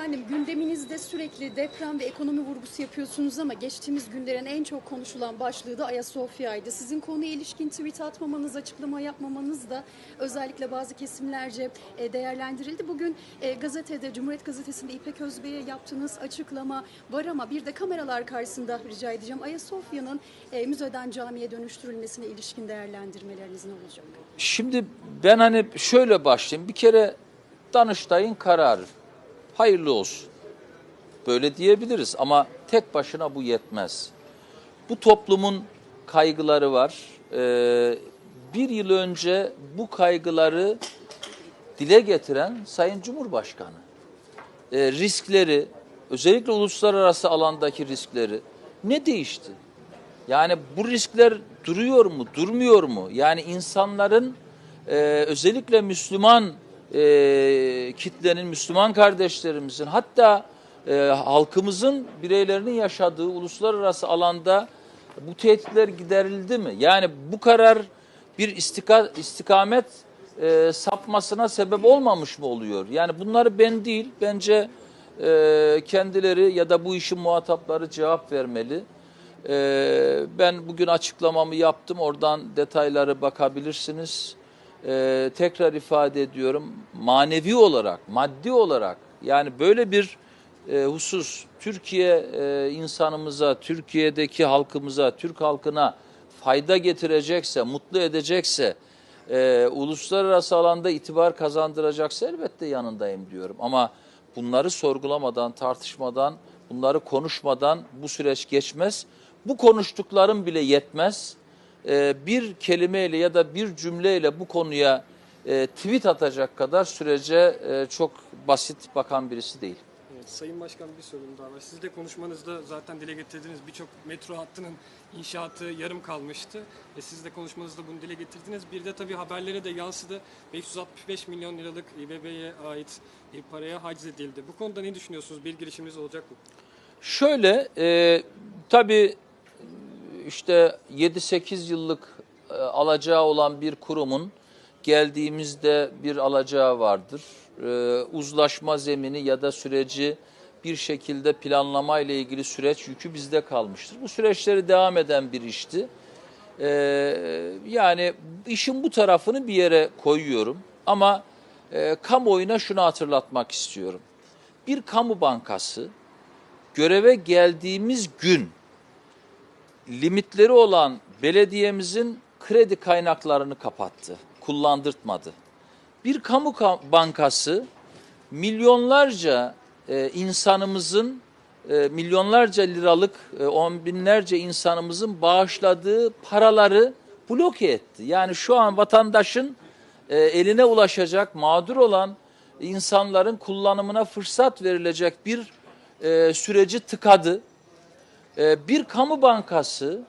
Efendim gündeminizde sürekli deprem ve ekonomi vurgusu yapıyorsunuz ama geçtiğimiz günlerin en çok konuşulan başlığı da Ayasofya'ydı. Sizin konuya ilişkin tweet atmamanız, açıklama yapmamanız da özellikle bazı kesimlerce e, değerlendirildi. Bugün e, gazetede, Cumhuriyet Gazetesi'nde İpek Özbey'e yaptığınız açıklama var ama bir de kameralar karşısında rica edeceğim. Ayasofya'nın e, müzeden camiye dönüştürülmesine ilişkin değerlendirmeleriniz ne olacak? Şimdi ben hani şöyle başlayayım. Bir kere Danıştay'ın kararı. Hayırlı olsun. Böyle diyebiliriz ama tek başına bu yetmez. Bu toplumun kaygıları var. Ee, bir yıl önce bu kaygıları dile getiren Sayın Cumhurbaşkanı. Ee, riskleri, özellikle uluslararası alandaki riskleri ne değişti? Yani bu riskler duruyor mu, durmuyor mu? Yani insanların e, özellikle Müslüman e, kitlenin, Müslüman kardeşlerimizin hatta e, halkımızın bireylerinin yaşadığı uluslararası alanda bu tehditler giderildi mi? Yani bu karar bir istika, istikamet e, sapmasına sebep olmamış mı oluyor? Yani bunları ben değil, bence e, kendileri ya da bu işin muhatapları cevap vermeli. Ee, ben bugün açıklamamı yaptım. Oradan detayları bakabilirsiniz. Ee, tekrar ifade ediyorum. Manevi olarak, maddi olarak yani böyle bir e, husus Türkiye e, insanımıza, Türkiye'deki halkımıza, Türk halkına fayda getirecekse, mutlu edecekse, e, uluslararası alanda itibar kazandıracaksa elbette yanındayım diyorum. Ama bunları sorgulamadan, tartışmadan, bunları konuşmadan bu süreç geçmez. Bu konuştuklarım bile yetmez. Ee, bir kelimeyle ya da bir cümleyle bu konuya e, tweet atacak kadar sürece e, çok basit bakan birisi değil. Evet, Sayın Başkan bir sorum daha var. Siz de konuşmanızda zaten dile getirdiğiniz birçok metro hattının inşaatı yarım kalmıştı. E siz de konuşmanızda bunu dile getirdiniz. Bir de tabii haberlere de yansıdı. 565 milyon liralık İBB'ye ait bir paraya haciz edildi. Bu konuda ne düşünüyorsunuz? Bir girişiminiz olacak mı? Şöyle e, tabii işte 7-8 yıllık e, alacağı olan bir kurumun geldiğimizde bir alacağı vardır. E, uzlaşma zemini ya da süreci bir şekilde planlama ile ilgili süreç yükü bizde kalmıştır. Bu süreçleri devam eden bir işti. E, yani işin bu tarafını bir yere koyuyorum ama kamuoyuna şunu hatırlatmak istiyorum. Bir kamu bankası göreve geldiğimiz gün limitleri olan belediyemizin kredi kaynaklarını kapattı, kullandırtmadı. Bir kamu ka- bankası milyonlarca e, insanımızın e, milyonlarca liralık e, on binlerce insanımızın bağışladığı paraları bloke etti. Yani şu an vatandaşın e, eline ulaşacak mağdur olan insanların kullanımına fırsat verilecek bir e, süreci tıkadı. E, bir kamu bankası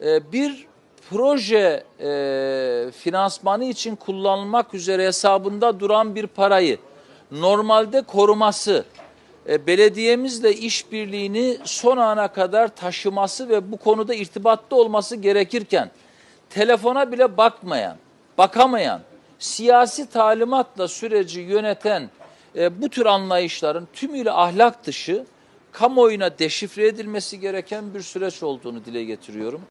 e, bir proje e, finansmanı için kullanılmak üzere hesabında duran bir parayı normalde koruması, e, belediyemizle işbirliğini son ana kadar taşıması ve bu konuda irtibatta olması gerekirken telefona bile bakmayan, bakamayan, siyasi talimatla süreci yöneten e, bu tür anlayışların tümüyle ahlak dışı, kamuoyuna deşifre edilmesi gereken bir süreç olduğunu dile getiriyorum.